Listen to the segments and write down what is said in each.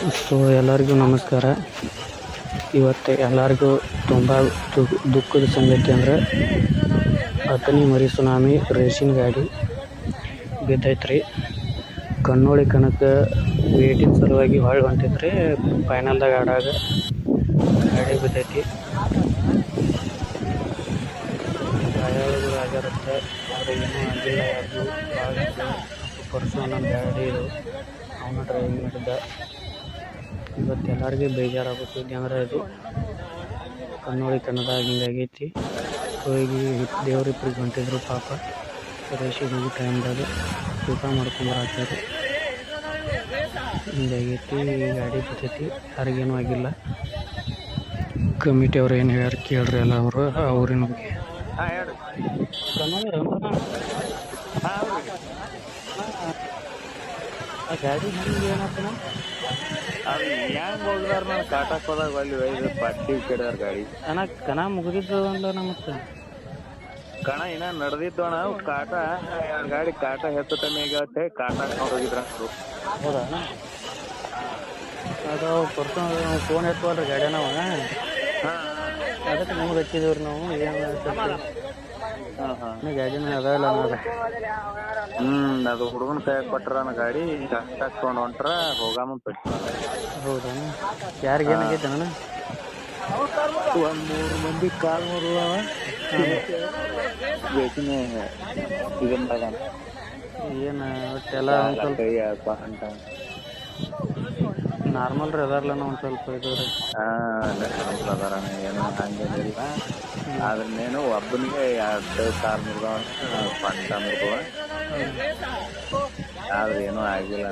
So ಎಲ್ಲರಿಗೂ ನಮಸ್ಕಾರ. ಇವತ್ತು ಎಲ್ಲರಿಗೂ ತುಂಬ ದುಃಖದ ಸಂಗತಿ ಅಂದರೆ ಅತನಿ ಮರಿ ಸುನಾಮಿ ರೇಷನ್ ಗಾಡಿ ಬಿದ್ದೈತ್ರಿ. ಕಣ್ಣೋಳಿ ಕಣಕ್ಕೆ ವೇಟಿನ ಸಲುವಾಗಿ ಹೊಳ್ಳಿ ಹೊಂಟಿದ್ರಿ ಫೈನಲ್ದಾಗ ಆಡಾಗ ಗಾಡಿ ಬಿದ್ದೈತಿ. ಆಗಿರುತ್ತೆ. ಆದರೆ ಏನೂ ಆಗಿಲ್ಲ. ಯಾರಿಗೂ ಭಾಳ ಪರ್ಸು ಗಾಡಿ ಅವನು ಡ್ರೈವಿಂಗ್ ಮಾಡಿದ್ದ ಇವತ್ತು ಎಲ್ಲರಿಗೆ ಬೇಜಾರಾಗುತ್ತೆ ಅಂದರೆ ಇದು. ಕಣ್ಣೋಳಿ ಕನ್ನಡದಾಗ ಹಿಂಗಾಗೈತಿ ಹೋಗಿ ದೇವ್ರಿಬ್ರಿಗೆ ಹೊಂಟಿದ್ರು ಪಾಪ. ರೇಷಿಗೆ ಹೋಗಿ ಟೈಮ್ದಾಗ ಊಟ ಮಾಡ್ಕೊಂಬರಾಕ್ತಾರೆ ಹಿಂಗಾಗೈತಿ ಗಾಡಿ ಬರ್ತೈತಿ ಯಾರಿಗೇನು ಆಗಿಲ್ಲ. ಕಮಿಟಿ ಅವ್ರು ಏನು ಹೇಳ್ಯಾರ ಕೇಳ್ರಿ ಎಲ್ಲ ಅವರು ಅವ್ರಿನ ಬಗ್ಗೆ? ಕನ್ನಡ ಗಾಡಿ ಅದು ಹೆಂಗ್ ಹೋಗ್ದಾರ ನಾನು ಕಾಟಾಕ್ ಹೋದಾಗ ಅಲ್ಲಿ ಒಯ್ದು ಪಟ್ಟಿ ಕೆಡದಾರ ಗಾಡಿ. ಅಣ್ಣ ಕಣ ಮುಗಿದಿದ್ದು ಅಲ್ಲ ನಮಗೆ ಕಣ ಇನ್ನ ನಡೆದಿದ್ದು ಅಣ್ಣ ಕಾಟಾ ಗಾಡಿ ಕಾಟ ಹೆಚ್ಚು ಕಮ್ಮಿ ಆಗತ್ತೆ ಕಾಟ ಹಾಕೊಂಡು ಹೋಗಿದ್ರ ಅವ್ರು. ಹೌದಾ? ಅದು ಪರ್ಸನ್ ಫೋನ್ ಎತ್ತವಲ್ರಿ ಗಾಡಿ ನಾವು ಹಾ. ಅದಕ್ಕೆ ನಿಮ್ಗೆ ಹಚ್ಚಿದೇವ್ರಿ ನಾವು ಏನು ಹಾ ಹಾ ಗಾಡಿನ ಅದಾವಲ್ಲ ಅನ್ನೋದು. ಹ್ಮ್ ಅದು ಹುಡುಗನ ಕೈ ಕೊಟ್ರ ಗಾಡಿ ಕಷ್ಟ ಹಾಕೊಂಡ್ ಹೊಂಟ್ರ ಹೋಗಾಮ ಪೆಟ್ಟು ಹೌದಾ? ಯಾರಿಗೆ ಏನಾಗೈತೆ ಅಣ್ಣ ಒಂದ್ ಮೂರು ಮಂದಿ ಕಾಲ್ ಮುರಿದವ. ಬೇಕಿನೇ ಇದನ್ನ ಏನು ಒಟ್ಟೆಲ್ಲ ಸ್ವಲ್ಪ ಕೈ ಅಂತ ನಾರ್ಮಲ್ ರೀ ಅದಾರಲ್ಲ ಒಂದು ಸ್ವಲ್ಪ ಇದು ರೀ. ಹಾ ಅದಾರ ಏನು ಹಂಗೇನಿಲ್ಲ ಆದ್ರೇನು ಒಬ್ಬನಿಗೆ ಎರಡು ಕಾಲ್ ಮುರಿದವ ಪಂಟ ಮುರಿದವ ಆದ್ರೆ ಏನೂ ಆಗಿಲ್ಲ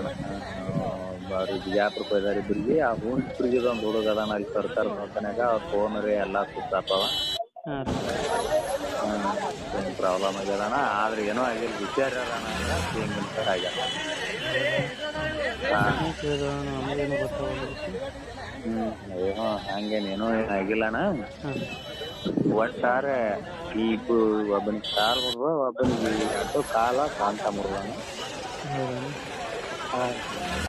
ಬಿಜಾಪುರಕ್ಕೆ ಹೋಯ್ದಾರ ಇಬ್ಬರಿಗೆ ಆ ಹೂನ್ ಇಬ್ಬರಿಗೆ ಒಂದು ಹುಡುಗ ಅದಾನ ಅಲ್ಲಿ ಸರ್ಕಾರ ನೋಡ್ತಾನಾಗ ಅವ್ರ ಫೋನ್ ರೀ ಎಲ್ಲ ಸುತ್ತಾಪವ ಹಾಂ ಏನು ಪ್ರಾಬ್ಲಮ್ ಆಗ್ಯದಣ ಆದ್ರೆ ಏನೋ ಆಗಿಲ್ಲ. ವಿಚಾರ ಹಿಂಗಿನ ಆಗ್ಯಾದ ಏನೋ ಹಂಗೇನೇನೋ ಏನು ಆಗಿಲ್ಲಣ್ಣ? ಒಟ್ಟಾರೆ ಈ ಇಬ್ಬರು ಒಬ್ಬನಿಗೆ ಕಾಲ್ ಮುರಿದ ಒಬ್ಬನಿಗೆ ಕಾಲ ಕಾಂತ ಹಾಂ.